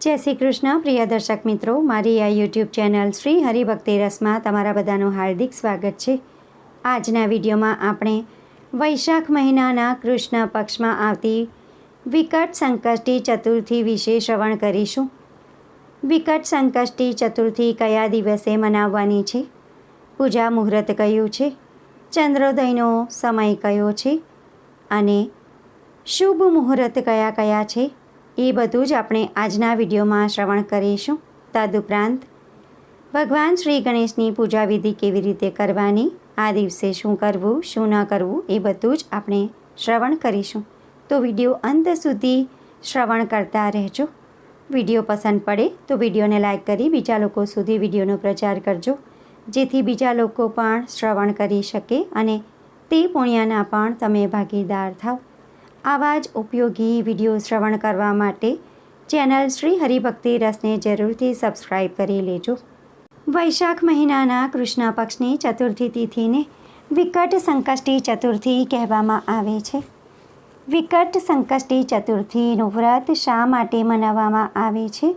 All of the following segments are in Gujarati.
જય શ્રી કૃષ્ણ, પ્રિય દર્શક મિત્રો. મારી આ યુટ્યુબ ચેનલ શ્રી હરિભક્તિ રસમાં તમારા બધાનું હાર્દિક સ્વાગત છે. આજના વિડીયોમાં આપણે વૈશાખ મહિનાના કૃષ્ણ પક્ષમાં આવતી વિકટ સંકષ્ટી ચતુર્થી વિશે શ્રવણ કરીશું. વિકટ સંકષ્ટી ચતુર્થી કયા દિવસે મનાવવાની છે? પૂજા મુહૂર્ત કયું છે? ચંદ્રોદયનો સમય કયો છે? અને શુભ મુહૂર્ત કયા કયા છે? એ બધું જ આપણે આજના વિડીયોમાં શ્રવણ કરીશું. તદુપરાંત, ભગવાન શ્રી ગણેશની પૂજા વિધિ કેવી રીતે કરવાની, આ દિવસે શું કરવું, શું ન કરવું, એ બધું જ આપણે શ્રવણ કરીશું. તો વીડિયો અંત સુધી શ્રવણ કરતા રહેજો. વીડિયો પસંદ પડે તો વિડીયોને લાઈક કરી બીજા લોકો સુધી વિડીયોનો પ્રચાર કરજો. જેથી બીજા લોકો પણ શ્રવણ કરી શકે અને તે પુણ્યના પણ તમે ભાગીદાર થાવ. આવા જ ઉપયોગી વીડિયો શ્રવણ કરવા માટે ચેનલ શ્રી હરિભક્તિ રસને જરૂરથી સબસ્ક્રાઈબ કરી લેજો. વૈશાખ મહિનાના કૃષ્ણ પક્ષની ચતુર્થી તિથિને વિકટ સંકષ્ટી ચતુર્થી કહેવામાં આવે છે. વિકટ સંકષ્ટી ચતુર્થીનું વ્રત શા માટે મનાવવામાં આવે છે?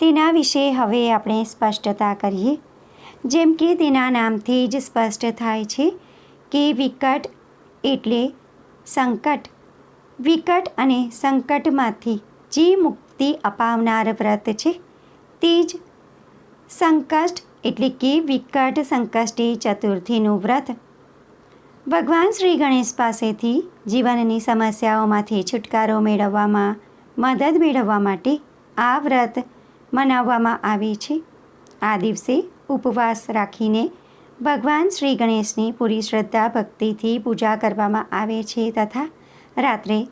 તેના વિશે હવે આપણે સ્પષ્ટતા કરીએ. જેમ કે તેના નામથી જ સ્પષ્ટ થાય છે કે વિકટ એટલે સંકટ. વિકટ અને સંકટમાંથી જે મુક્તિ અપાવનાર વ્રત છે. તે જ સંકષ્ટ એટલે કે વિકટ સંકષ્ટી ચતુર્થીનું વ્રત. ભગવાન શ્રી ગણેશ પાસેથી જીવનની સમસ્યાઓમાંથી છુટકારો મેળવવામાં મદદ મેળવવા માટે આ વ્રત મનાવવામાં આવે છે. આ દિવસે ઉપવાસ રાખીને ભગવાન શ્રી ગણેશની પૂરી શ્રદ્ધા ભક્તિથી પૂજા કરવામાં આવે છે તથા રાત્રે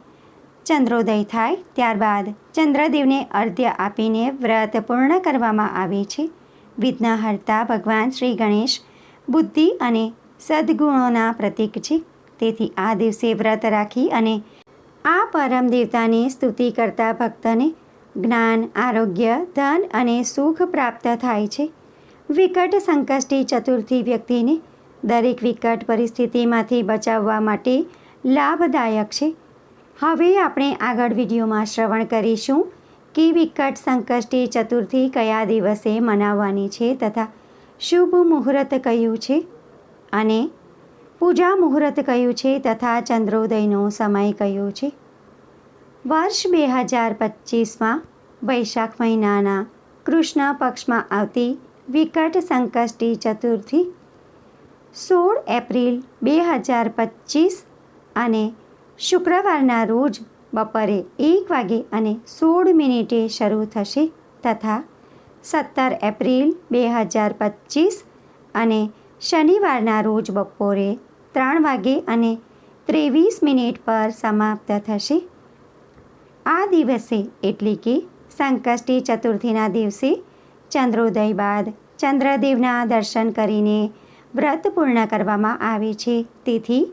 ચંદ્રોદય થાય ત્યારબાદ ચંદ્રદેવને અર્ધ્ય આપીને વ્રત પૂર્ણ કરવામાં આવે છે. વિઘ્નહર્તા ભગવાન શ્રી ગણેશ બુદ્ધિ અને સદ્ગુણોના પ્રતીક છે. તેથી આ દિવસે વ્રત રાખી અને આ પરમ દેવતાની સ્તુતિ કરતા ભક્તને જ્ઞાન, આરોગ્ય, ધન અને સુખ પ્રાપ્ત થાય છે. વિકટ સંકષ્ટી ચતુર્થી વ્યક્તિને દરેક વિકટ પરિસ્થિતિમાંથી બચાવવા માટે લાભદાયક છે. હવે આપણે આગળ વિડીયોમાં શ્રવણ કરીશું કે વિકટ સંકષ્ટી ચતુર્થી કયા દિવસે મનાવવાની છે તથા શુભ મુહૂર્ત કયું છે અને પૂજા મુહૂર્ત કયું છે તથા ચંદ્રોદયનો સમય કયો છે. વર્ષ બે હજાર પચીસમાં વૈશાખ મહિનાના કૃષ્ણ પક્ષમાં આવતી વિકટ સંકષ્ટી ચતુર્થી સોળ એપ્રિલ બે હજાર પચીસ અને શુક્રવારના રોજ બપોરે એક વાગે અને સોળ મિનિટે શરૂ થશે તથા સત્તર એપ્રિલ બે હજાર પચીસ અને શનિવારના રોજ બપોરે ત્રણ વાગે અને ત્રેવીસ મિનિટ પર સમાપ્ત થશે. આ દિવસે એટલે કે સંકષ્ટી ચતુર્થીના દિવસે ચંદ્રોદય બાદ ચંદ્રદેવના દર્શન કરીને વ્રત પૂર્ણ કરવામાં આવે છે. તેથી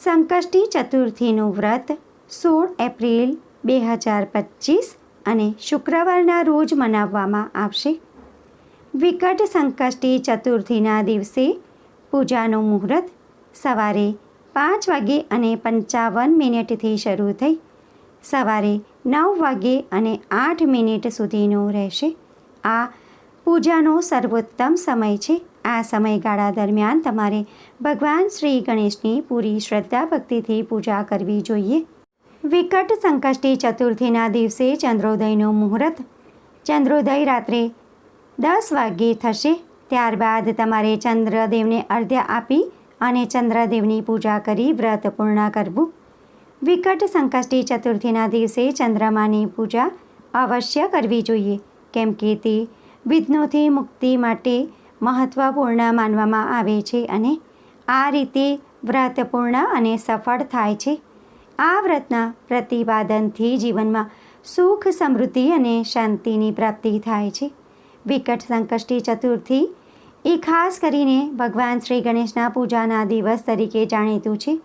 સંકષ્ટી ચતુર્થીનું વ્રત સોળ એપ્રિલ બે હજાર પચીસ અને શુક્રવારના રોજ મનાવવામાં આવશે. વિકટ સંકષ્ટી ચતુર્થીના દિવસે પૂજાનું મુહૂર્ત સવારે પાંચ વાગે અને પંચાવન મિનિટથી શરૂ થઈ સવારે નવ વાગે અને આઠ મિનિટ સુધીનો રહેશે. આ પૂજાનો સર્વોત્તમ સમય છે. આ સમયગાળા દરમિયાન તમારે ભગવાન શ્રી ગણેશની પૂરી શ્રદ્ધા ભક્તિથી પૂજા કરવી જોઈએ. વિકટ સંકષ્ટી ચતુર્થીના દિવસે ચંદ્રોદયનો મુહૂર્ત. ચંદ્રોદય રાત્રે દસ વાગ્યે થશે. ત્યારબાદ તમારે ચંદ્રદેવને અર્ધ્ય આપી અને ચંદ્રદેવની પૂજા કરી વ્રત પૂર્ણ કરવું. વિકટ સંકષ્ટી ચતુર્થીના દિવસે ચંદ્રમાની પૂજા અવશ્ય કરવી જોઈએ, કેમ કે તે વિઘ્નોથી મુક્તિ માટે મહત્ત્વપૂર્ણ માનવામાં આવે છે અને આ રીતે વ્રત પૂર્ણ અને સફળ થાય છે. આ વ્રતના પ્રતિપાદનથી જીવનમાં સુખ, સમૃદ્ધિ અને શાંતિની પ્રાપ્તિ થાય છે. વિકટ સંકષ્ટી ચતુર્થી એ ખાસ કરીને ભગવાન શ્રી ગણેશના પૂજાના દિવસ તરીકે જાણીતું છે.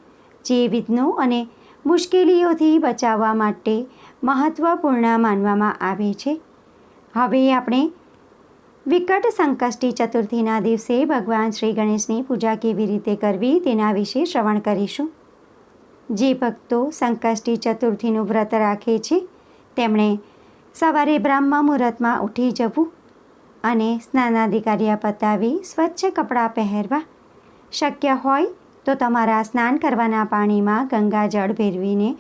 જે વિઘ્નો અને મુશ્કેલીઓથી બચાવવા માટે મહત્ત્વપૂર્ણ માનવામાં આવે છે. હવે આપણે વિકટ સંકષ્ટી ચતુર્થીના દિવસે ભગવાન શ્રી ગણેશની પૂજા કેવી રીતે કરવી તેના વિશે શ્રવણ કરીશું. જે ભક્તો સંકષ્ટી ચતુર્થીનું વ્રત રાખે છે, તેમણે સવારે બ્રહ્મ મુહૂર્તમાં ઉઠી જવું અને સ્નાનાધિકારીયા પતાવી સ્વચ્છ કપડાં પહેરવા. શક્ય હોય તો તમારા સ્નાન કરવાના પાણીમાં ગંગાજળ ભેરવીને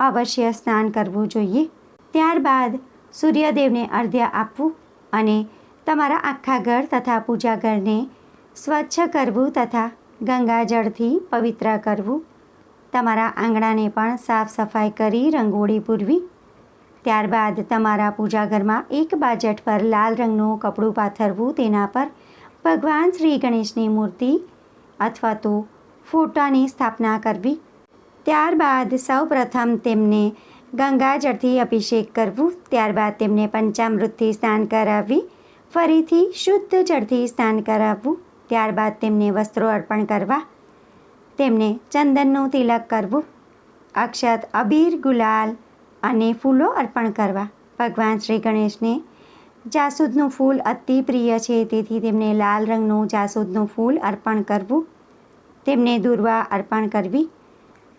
અવશ્ય સ્નાન કરવું જોઈએ. ત્યારબાદ સૂર્યદેવને અર્ધ્ય આપવું અને તમારા આખા ઘર તથા પૂજા ઘરને સ્વચ્છ કરવું તથા ગંગાજળથી પવિત્ર કરવું. તમારા આંગણાને પણ સાફ સફાઈ કરી રંગોળી પૂરવી. ત્યારબાદ તમારા પૂજા ઘરમાં એક બાજટ પર લાલ રંગનું કપડું પાથરવું તેના પર ભગવાન શ્રી ગણેશની મૂર્તિ અથવા તો ફોટાની સ્થાપના કરવી. ત્યારબાદ સૌપ્રથમ તેમને ગંગાજળથી અભિષેક કરવું. ત્યારબાદ તેમને પંચામૃતથી સ્નાન કરાવવી. ફરીથી શુદ્ધ જળથી સ્નાન કરાવવું, ત્યારબાદ તેમને વસ્ત્રો અર્પણ કરવા, તેમને ચંદનનું તિલક કરવું, અક્ષત અબીર ગુલાલ અને ફૂલો અર્પણ કરવા. ભગવાન શ્રી ગણેશને જાસૂદનું ફૂલ અતિ પ્રિય છે, તેથી તેમને લાલ રંગનું જાસૂદનું ફૂલ અર્પણ કરવું, તેમને દુર્વા અર્પણ કરવી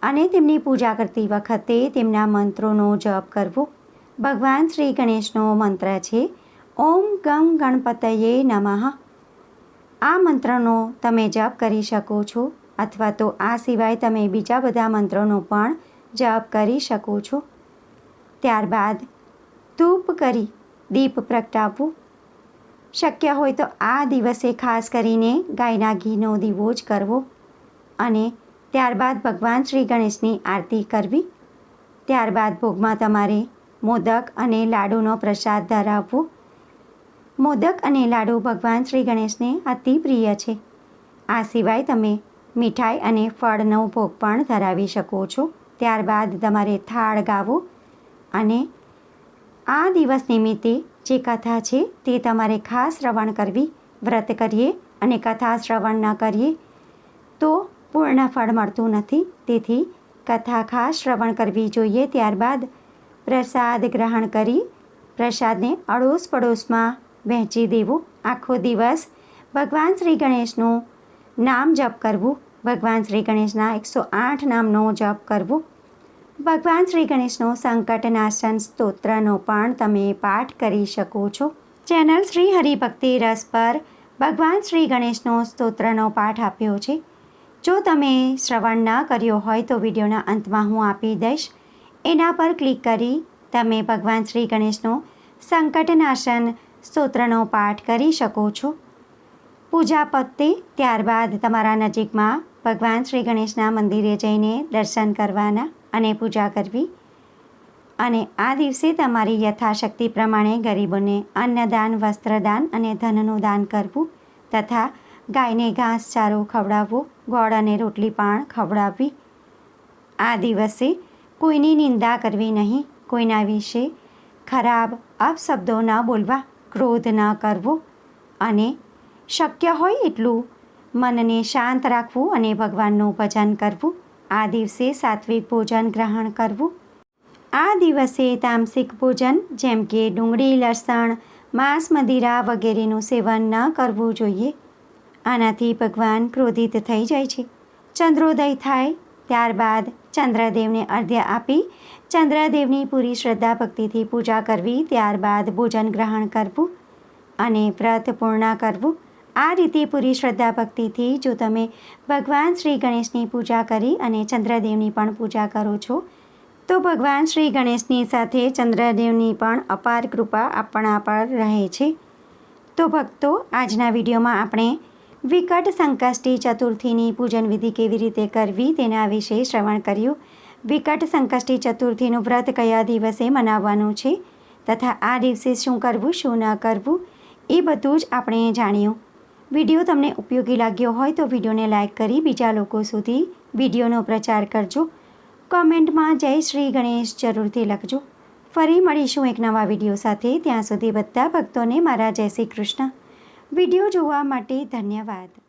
અને તેમની પૂજા કરતી વખતે તેમના મંત્રોનો જપ કરવો. ભગવાન શ્રી ગણેશનો મંત્ર છે ઓમ ગમ ગણપતયે નમઃ. આ મંત્રનો તમે જપ કરી શકો છો અથવા તો આ સિવાય તમે બીજા બધા મંત્રોનો પણ જપ કરી શકો છો. ત્યારબાદ ધૂપ કરી દીપ પ્રગટાવવું શક્ય હોય તો આ દિવસે ખાસ કરીને ગાયના ઘીનો દીવો જ કરવો અને ત્યારબાદ ભગવાન શ્રી ગણેશની આરતી કરવી. ત્યારબાદ ભોગમાં તમારે મોદક અને લાડુનો પ્રસાદ ધરાવવો. મોદક અને લાડુ ભગવાન શ્રી ગણેશને અતિ પ્રિય છે. આ સિવાય તમે મીઠાઈ અને ફળનો ભોગ પણ ધરાવી શકો છો. ત્યારબાદ તમારે થાળ ગાવો અને આ દિવસ નિમિત્તે જે કથા છે તે તમારે ખાસ શ્રવણ કરવી. વ્રત કરીએ અને કથા શ્રવણ ન કરીએ તો પૂર્ણ ફળ મળતું નથી. તેથી કથા ખાસ શ્રવણ કરવી જોઈએ. ત્યારબાદ પ્રસાદ ગ્રહણ કરી પ્રસાદને અડોશ પડોશમાં વહેંચી દેવું. આખો દિવસ ભગવાન શ્રી ગણેશનું નામ જપ કરવું. ભગવાન શ્રી ગણેશના એકસો આઠ નામનો જપ કરવો. ભગવાન શ્રી ગણેશનો સંકટનાશન સ્તોત્રનો પણ તમે પાઠ કરી શકો છો. ચેનલ શ્રી હરિભક્તિ રસ પર ભગવાન શ્રી ગણેશનો સ્તોત્રનો પાઠ આપ્યો છે. જો તમે શ્રવણ ન કર્યો હોય તો વિડીયોના અંતમાં હું આપી દઈશ. એના પર ક્લિક કરી તમે ભગવાન શ્રી ગણેશનો સંકટનાશન સ્તોત્રનો પાઠ કરી શકો છો. પૂજા પતે ત્યારબાદ તમારા નજીકમાં ભગવાન શ્રી ગણેશના મંદિરે જઈને દર્શન કરવાના અને પૂજા કરવી. અને આ દિવસે તમારી યથાશક્તિ પ્રમાણે ગરીબોને અન્નદાન, વસ્ત્રદાન અને ધનનું દાન કરવું તથા ગાયને ઘાસ ચારો ખવડાવવો, ગોળ અને રોટલી પાણ ખવડાવવી. આ દિવસે કોઈની નિંદા કરવી નહીં. કોઈના વિશે ખરાબ અપશબ્દો ન બોલવા. ક્રોધ ન કરવો અને શક્ય હોય એટલું મનને શાંત રાખવું અને ભગવાનનું ભજન કરવું. આ દિવસે સાત્વિક ભોજન ગ્રહણ કરવું. આ દિવસે તામસિક ભોજન જેમ કે ડુંગળી, લસણ, માંસ, મદિરા વગેરેનું સેવન ન કરવું જોઈએ. આનાથી ભગવાન ક્રોધિત થઈ જાય છે. ચંદ્રોદય થાય ત્યારબાદ ચંદ્રદેવને અર્ધ્ય આપી ચંદ્રદેવની પૂરી શ્રદ્ધા ભક્તિથી પૂજા કરવી, ત્યારબાદ ભોજન ગ્રહણ કરવું અને વ્રત પૂર્ણ કરવું. આ રીતે પૂરી શ્રદ્ધા ભક્તિથી જો તમે ભગવાન શ્રી ગણેશની પૂજા કરી અને ચંદ્રદેવની પણ પૂજા કરો છો, તો ભગવાન શ્રી ગણેશની સાથે ચંદ્રદેવની પણ અપાર કૃપા આપણા પર રહે છે. તો ભક્તો, આજના વિડીયોમાં આપણે વિકટ સંકષ્ટી ચતુર્થીની પૂજન વિધિ કેવી રીતે કરવી તેના વિશે શ્રવણ કર્યું. વિકટ સંકષ્ટી ચતુર્થીનું વ્રત કયા દિવસે મનાવવાનું છે? તથા આ દિવસે શું કરવું, શું ન કરવું? એ બધું જ આપણે જાણ્યું. વીડિયો તમને ઉપયોગી લાગ્યો હોય તો વિડીયોને લાઇક કરી બીજા લોકો સુધી વિડીયોનો પ્રચાર કરજો. કોમેન્ટમાં જય શ્રી ગણેશ જરૂરથી લખજો. ફરી મળીશું એક નવા વીડિયો સાથે. ત્યાં સુધી બધા ભક્તોને મારા જય શ્રી કૃષ્ણ. વીડિયો જોવા માટે ધન્યવાદ.